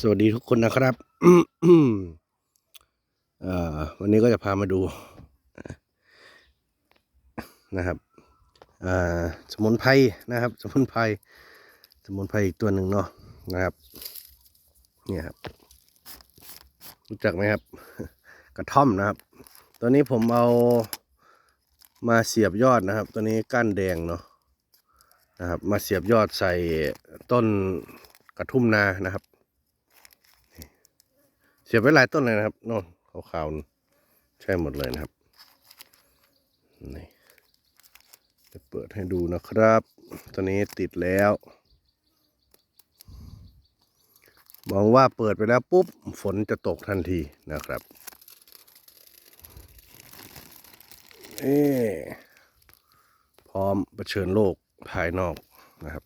สวัสดีทุกคนนะครับวันนี้ก็จะพามาดูนะครับสมุนไพรนะครับ สมุนไพรสมุนไพรอีกตัวหนึ่งเนาะนะครับ เนี่ยครับ รู้จักไหมครับ กระท่อมนะครับ ตัวนี้ผมเอามาเสียบยอดนะครับ ตัวนี้ก้านแดงเนาะนะครับ มาเสียบยอดใส่ต้นกระทุ่มนานะครับ เสียบไว้หลายต้นเลยนะครับโน่นขาวๆใช่หมดเลยนะครับนี่จะเปิดให้ดูนะครับ ตอนนี้ติดแล้ว มองว่าเปิดไปแล้วปุ๊บ ฝนจะตกทันทีนะครับ เอพร้อมเผชิญโลกภายนอกนะครับ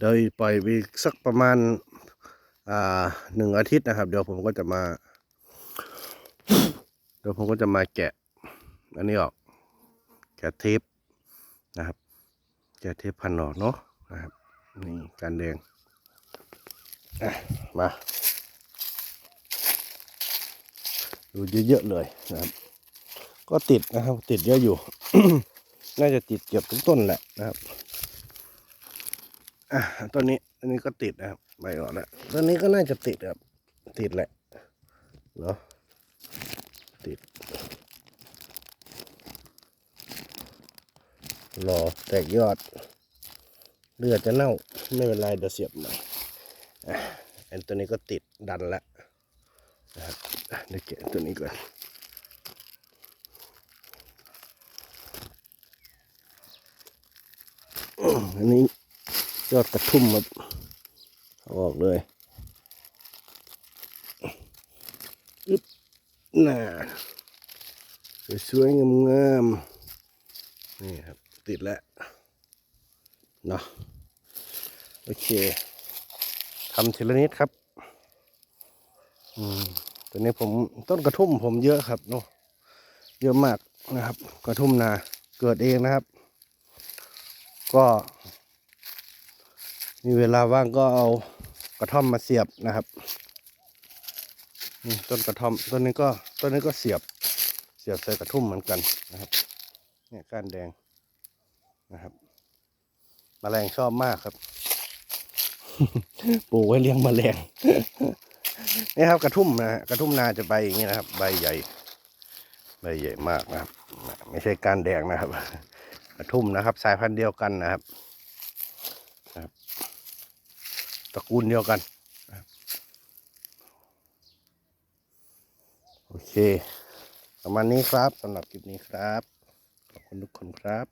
โดยปล่อยไปสักประมาณ หนึ่งอาทิตย์นะครับ เดี๋ยวผมก็จะมา เดี๋ยวผมก็จะมาแกะ อันนี้ออก แกะเทปนะครับ แกะเทปพันออกเนาะนะครับ นี่การแดงมา ดูเยอะๆเลยนะครับ ก็ติดนะครับ ติดเยอะอยู่ น่าจะติดเกือบทุกต้นแหละนะครับ อะต้นนี้ อันนี้ก็ติดนะครับไม่ออกแล้วต้นนี้ก็น่าจะติดครับ ติดแหละเนาะติดรอแตกยอด เลือดจะเน่าไม่เป็นไรเดี๋ยวเสียบใหม่อันตัวนี้ก็ติดดันแล้วนะครับเดี๋ยวเก็บตัวนี้ก่อนอันนี้ยอดกระทุ่มมาเออกเลยอึ๊บน่าสวยงามๆนี่ครับ ติดแล้วเนาะโอเคทำทีละนิดครับอืมตัวนี้ผมต้นกระทุ่มผมเยอะครับเนาะเยอะมากนะครับ กระทุ่มนาเกิดเองนะครับ ก็ มีเวลาว่างก็เอา ระท่อมมาเสียบนะครับนี่ต้นกระท่อมต้นนี้ก็ต้นนี้ก็เสียบเสียบใส่กระทุ่มเหมือนกันนะครับเนี่ยก้านแดงนะครับแมลงชอบมากครับปลูกไว้เลี้ยงแมลงนี่ครับกระทุ่มนะฮะกระทุ่มนาจะใบอย่างนี้นะครับ ใบใหญ่ใบใหญ่มากนะครับ ไม่ใช่ก้านแดงนะครับ กระทุ่มนะครับ สายพันธุ์เดียวกันนะครับ ตระกูลเดียวกัน โอเค ประมาณนี้ครับสำหรับคลิปนี้ครับ ขอบคุณทุกคนครับ